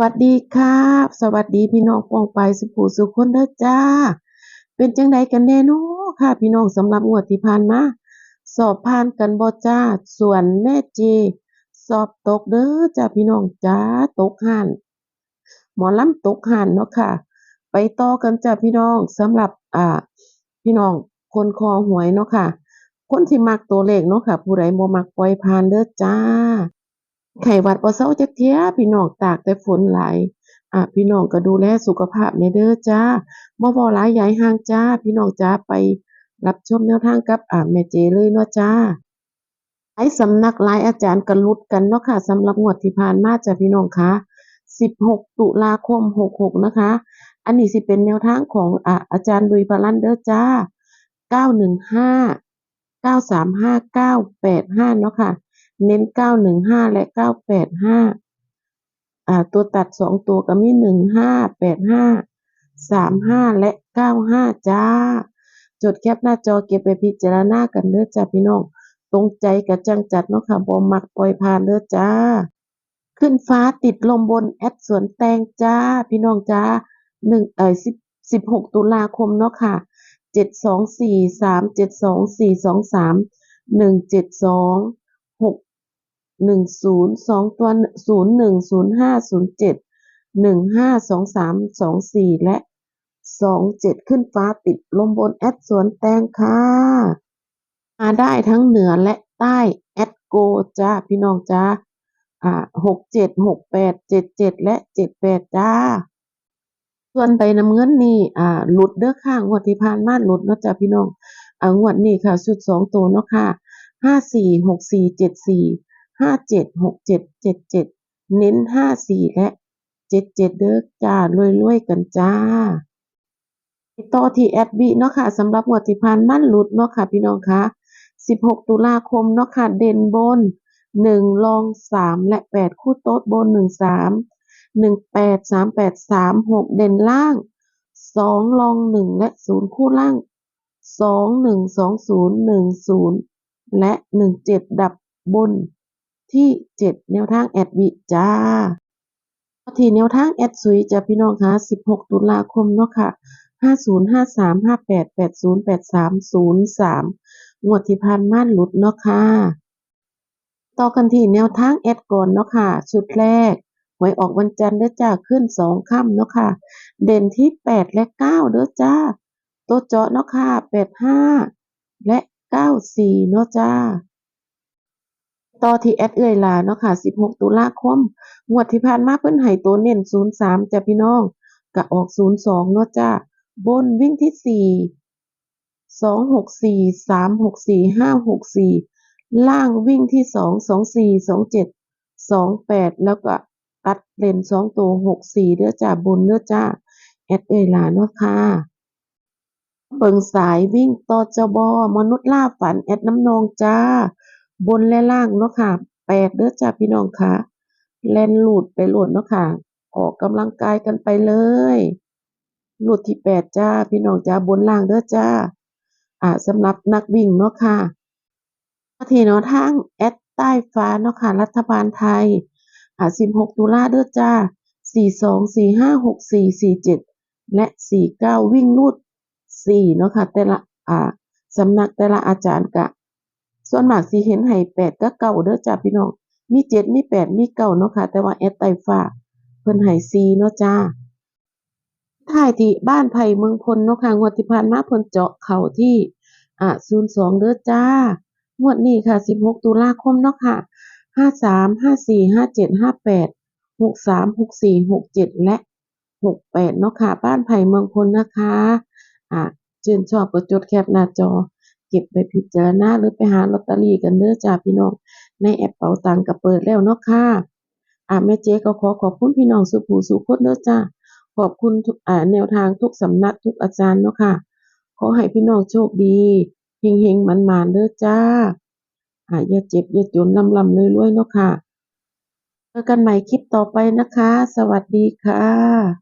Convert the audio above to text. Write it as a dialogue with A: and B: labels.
A: วัสดีครับ สวัสดีพี่น้องปองไปสุภูสุคนเด้อจ้า เป็นจังใดกันแน่นาะค่ะ พี่น้องสำหรับงวดที่ผ่านมาสอบผ่านกันบ่จ้า ส่วนแม่เจ สอบตกเด้อจ้าพี่น้องจ้าตกห่านหมอลำตกห่านเนาะค่ะ ไปต่อกันจ้าพี่น้องสำหรับอ่า พี่น้องคนคอหวยเนาะค่ะ คนที่มักตัวเลขเนาะค่ะ ผู้ใดบ่มักปล่อยผ่านเด้อจ้า ไข้หวัดบ่เซาจักเที่ยพี่น้องตากแต่ฝนหลายอ่าพี่น้องก็ดูแลสุขภาพแหน่เด้อจ้าบ่เว้าหลายใหญ่ห่างจ้า พี่น้องจ้าไปรับชมแนวทางกับอ่าแม่เจเลยเนาะจ้าหลายสำนักหลายอาจารย์ก็หลุดกันเนาะค่ะสำหรับงวดที่ผ่านมาจ้ะพี่น้องคะ16 ตุลาคม 66 นะคะ อันนี้สิเป็นแนวทางของอ่าอาจารย์ลุยพลันเด้อจ้า 915 935 985 เนาะค่ะ เน้น915และ985อ่าตัวตัด2ตัวก็มี15 85 35และ95จ้า จดแคปหน้าจอเก็บไปพิจารณากันเด้อจ้าพี่น้อง ตรงใจก็จังจัดเนาะค่ะบ่มักปล่อยผ่านเด้อจ้า ขึ้นฟ้าติดลมบนแอดสวนแตงจ้า พี่น้องจ้า1เอ่อ10 16ตุลาคมเนาะค่ะ7243 72423 172 6 10 2ตัว01 05 07 15 23 24และ27ขึ้นฟ้าติดลมบนแอดสวนแตงค่ะมาได้ทั้งเหนือและใต้แอดโกจ้าพี่น้องจ้าอ่า67 68 77และ78จ้า ส่วนใบน้ำเงินนี่อ่าหลุดเด้อค่ะงวดที่ผ่านมาหลุดเนาะจ้าพี่น้องอ่างวดนี้ค่ะชุด2ตัวเนาะค่ะ54 64 74 57 67 77เน้น54และ77เด้อจ้ารวยๆกันจ้าต่อที่แอดบิเนาะค่ะสำหรับงวดที่ผ่านมาหลุดเนาะค่ะพี่น้องคะ16ตุลาคมเนาะค่ะเด่นบน1รอง3และ8คู่โต๊ดบน13 18 38 36เด่นล่าง2รอง1และ0คู่ล่าง21 20 10และ17ดับบน ที่ 7 แนวทางแอดบิจ้าที่แนวทางแอดสุยจะพี่น้องคะ16 ตุลาคมเนาะค่ะ 50 53 58 80 83 03งวดที่ผ่านมาหลุดเนาะค่ะ ต่อกันที่แนวทางแอดก่อนเนาะค่ะ ชุดแรกหวยออกวันจันทร์เด้อจ้าขึ้น 2ค่ำเนาะค่ะ เด่นที่ 8 และ 9เด้อจ้า ตัวเจาะเนาะค่ะ 85 และ 94 เนาะจ้า ต่อที่แอดเอื้อยลาเนาะค่ะ 16 ตุลาคม งวดที่ผ่านมาเพิ่นให้ตัวเน้น 03จ้ะพี่น้องก็ออก 02 เนาะจ้าบนวิ่งที่ 4 264 364 564 ล่างวิ่งที่ 2 24 27 28 แล้วก็ตัดเลน2ตัว64เด้อจ้าบนเด้อจ้าแอดเอื้อยลาเนาะค่ะเบิงสายวิ่งต่อจบอมนุษย์ล่าฝันแอดน้ำนองจ้า บนและล่างเนาะค่ะ8เด้อจ้าพี่น้องค่ะแล่นหลุดไปโลดเนาะค่ะ ออกกำลังกายกันไปเลยหลุดที่8จ้าพี่น้องจ้าบนล่างเด้อจ้าอ่าสำหรับนักวิ่งเนาะค่ะที่แนวทางแอดใต้ฟ้าเนาะค่ะรัฐบาลไทยอ่า16ตุลาเด้อจ้า42 45 64 47และ49วิ่งรูด4เนาะค่ะแต่ละอ่าสำนักแต่ละอาจารย์ก็ ส่วนมากสิเห็นให้8กับ9เด้อจ้าพี่น้อง มี7มี8มี9เนาะค่ะ แต่ว่าแอดใต้ฟ้าเพิ่นให้4เนาะจ้าท้ายที่บ้านไผ่เมืองพลเนาะค่ะงวดที่ผ่านมาเพิ่นเจาะเข้าที่อ่า02เด้อจ้างวดนี้ค่ะ16ตุลาคมเนาะค่ะ53 54 57 58 63 64 67แปดหกสามหกสี่หกเจ็ดและ68เนาะค่ะ บ้านไผ่เมืองพลนะคะ อ่าชื่นชอบก็จดแคปหน้าจอ เก็บไปพิจารณาหรือไปหาลอตเตอรี่กันเด้อจ้าพี่น้อง ในแอปเป๋าตังก็เปิดแล้วเนาะค่ะอ่าแม่เจ๊ก็ขอขอบคุณพี่น้องสุผู้สุคนเด้อจ้าขอบคุณทุกอ่าแนวทางทุกสำนักทุกอาจารย์เนาะค่ะ ขอให้พี่น้องโชคดีเฮงๆหมานๆเด้อจ้าอ่าอย่าเจ็บอย่าจนร่ำๆรวยเนาะค่ะเจอกันใหม่คลิปต่อไปนะคะ สวัสดีค่ะ